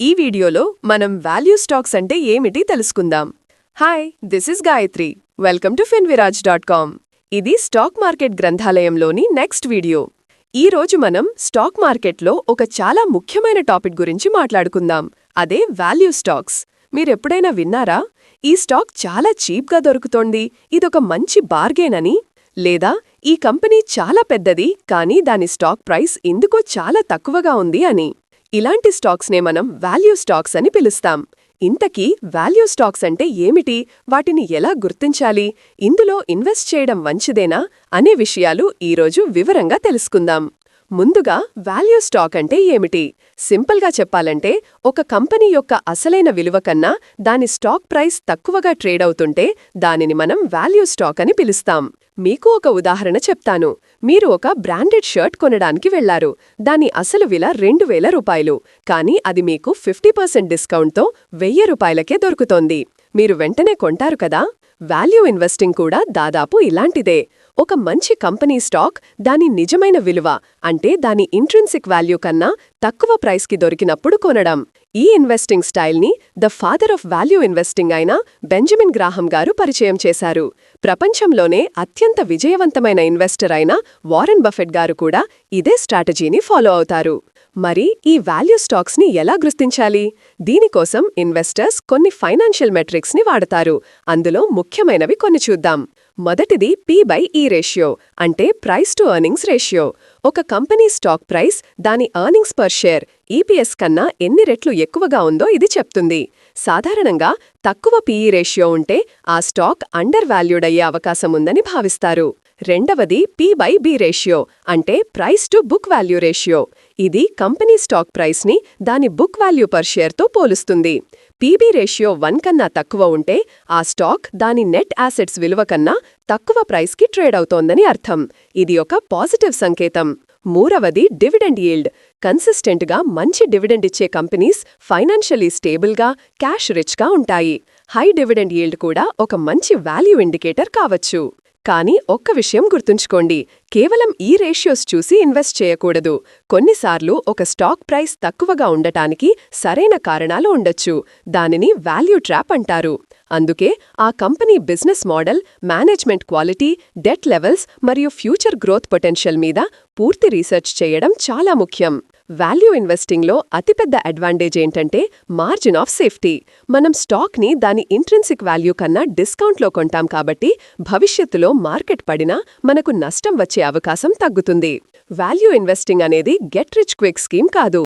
ఈ వీడియోలో మనం వాల్యూ స్టాక్స్ అంటే ఏమిటి తెలుసుకుందాం. Hi this is Gayatri welcome to Finviraj dot com ఇది స్టాక్ మార్కెట్ గ్రంథాలయంలోని నెక్స్ట్ వీడియో ఈ రోజు మనం స్టాక్ మార్కెట్లో ఒక చాలా ముఖ్యమైన టాపిక్ గురించి మాట్లాడుకుందాం. అదే వాల్యూ స్టాక్స్ మీరెప్పుడైనా విన్నారా? ఈ స్టాక్ చాలా చీప్గా దొరుకుతోంది. ఇదొక మంచి బార్గెన్ అని. లేదా ఈ కంపెనీ చాలా పెద్దది కానీ దాని స్టాక్ ప్రైస్ ఇందుకో చాలా తక్కువగా ఉంది అని. ఇలాంటి స్టాక్స్నే మనం వాల్యూ స్టాక్స్ అని పిలుస్తాం. ఇంతకీ వాల్యూ స్టాక్స్ అంటే ఏమిటి? వాటిని ఎలా గుర్తించాలి? ఇందులో ఇన్వెస్ట్ చేయడం మంచిదేనా? అనే విషయాలు ఈరోజు వివరంగా తెలుసుకుందాం. ముందుగా వాల్యూ స్టాక్ అంటే ఏమిటి? సింపుల్గా చెప్పాలంటే ఒక కంపెనీ యొక్క అసలైన విలువ కన్నా దాని స్టాక్ ప్రైస్ తక్కువగా ట్రేడ్ అవుతుంటే దానిని మనం వాల్యూ స్టాక్ అని పిలుస్తాం. మీకు ఒక ఉదాహరణ చెప్తాను. మీరు ఒక బ్రాండెడ్ షర్ట్ కొనడానికి వెళ్ళారు దాని అసలు విల రెండు వేల రూపాయలు. కానీ అది మీకు ఫిఫ్టీ పర్సెంట్ డిస్కౌంట్తో వెయ్యి రూపాయలకే దొరుకుతోంది. మీరు వెంటనే కొంటారు కదా? వాల్యూ ఇన్వెస్టింగ్ కూడా దాదాపు ఇలాంటిదే. ఒక మంచి కంపెనీ స్టాక్ దాని నిజమైన విలువ అంటే దాని ఇంట్రెన్సిక్ వాల్యూ కన్నా తక్కువ ప్రైస్కి దొరికినప్పుడు కొనడం. ఈ ఇన్వెస్టింగ్ స్టైల్ని the father of value investing అయిన బెంజమిన్ గ్రాహం గారు పరిచయం చేశారు. ప్రపంచంలోనే అత్యంత విజయవంతమైన ఇన్వెస్టర్ అయిన వారెన్ బఫెట్ గారు కూడా ఇదే స్ట్రాటజీని ఫాలో అవుతారు. మరి ఈ వాల్యూ స్టాక్స్ని ఎలా గుర్తించాలి? దీనికోసం ఇన్వెస్టర్స్ కొన్ని ఫైనాన్షియల్ మెట్రిక్స్ని వాడతారు. అందులో ముఖ్యమైనవి కొన్ని చూద్దాం. మొదటిది పీ బై ఈ రేషియో అంటే ప్రైస్ టు ఎర్నింగ్స్ రేషియో ఒక కంపెనీ స్టాక్ ప్రైస్ దాని ఎర్నింగ్స్ పర్ షేర్ ఈపీఎస్ కన్నా ఎన్ని రెట్లు ఎక్కువగా ఉందో ఇది చెప్తుంది. సాధారణంగా తక్కువ పీఈ రేషియో ఉంటే ఆ స్టాక్ అండర్ వాల్యూడ్ అయ్యే అవకాశం ఉందని భావిస్తారు. రెండవది పీ బై బి రేషియో అంటే price to book value ratio ఇది కంపెనీ స్టాక్ ప్రైస్ని దాని బుక్ వాల్యూ పర్ షేర్తో పోలుస్తుంది. పీబీ రేషియో వన్ కన్నా తక్కువ ఉంటే ఆ స్టాక్ దాని నెట్ యాసెట్స్ విలువ కన్నా తక్కువ ప్రైస్కి ట్రేడ్ అవుతోందని అర్థం. ఇది ఒక పాజిటివ్ సంకేతం. మూడవది డివిడెండ్ ఈల్డ్. కన్సిస్టెంట్గా మంచి డివిడెండ్ ఇచ్చే కంపెనీస్ ఫైనాన్షియలీ స్టేబుల్గా క్యాష్ రిచ్గా ఉంటాయి. హై డివిడెండ్ ఈల్డ్ కూడా ఒక మంచి వాల్యూ ఇండికేటర్ కావచ్చు. కానీ ఒక్క విషయం గుర్తుంచుకోండి. కేవలం ఈ రేషియోస్ చూసి ఇన్వెస్ట్ చేయకూడదు. కొన్నిసార్లు ఒక స్టాక్ ప్రైస్ తక్కువగా ఉండటానికి సరైన కారణాలు ఉండొచ్చు. దానిని వాల్యూ ట్రాప్ అంటారు. అందుకే ఆ company business model management quality debt levels మరియు ఫ్యూచర్ గ్రోత్ పొటెన్షియల్ మీద పూర్తి రీసెర్చ్ చేయడం చాలా ముఖ్యం. వాల్యూ ఇన్వెస్టింగ్లో అతిపెద్ద అడ్వాంటేజ్ ఏంటంటే మార్జిన్ ఆఫ్ సేఫ్టీ. మనం స్టాక్ని దాని ఇంట్రెన్సిక్ వాల్యూ కన్నా డిస్కౌంట్లో కొంటాం కాబట్టి భవిష్యత్తులో మార్కెట్ పడినా మనకు నష్టం వచ్చే అవకాశం తగ్గుతుంది. వాల్యూ ఇన్వెస్టింగ్ అనేది గెట్ రిచ్ క్విక్ స్కీమ్ కాదు.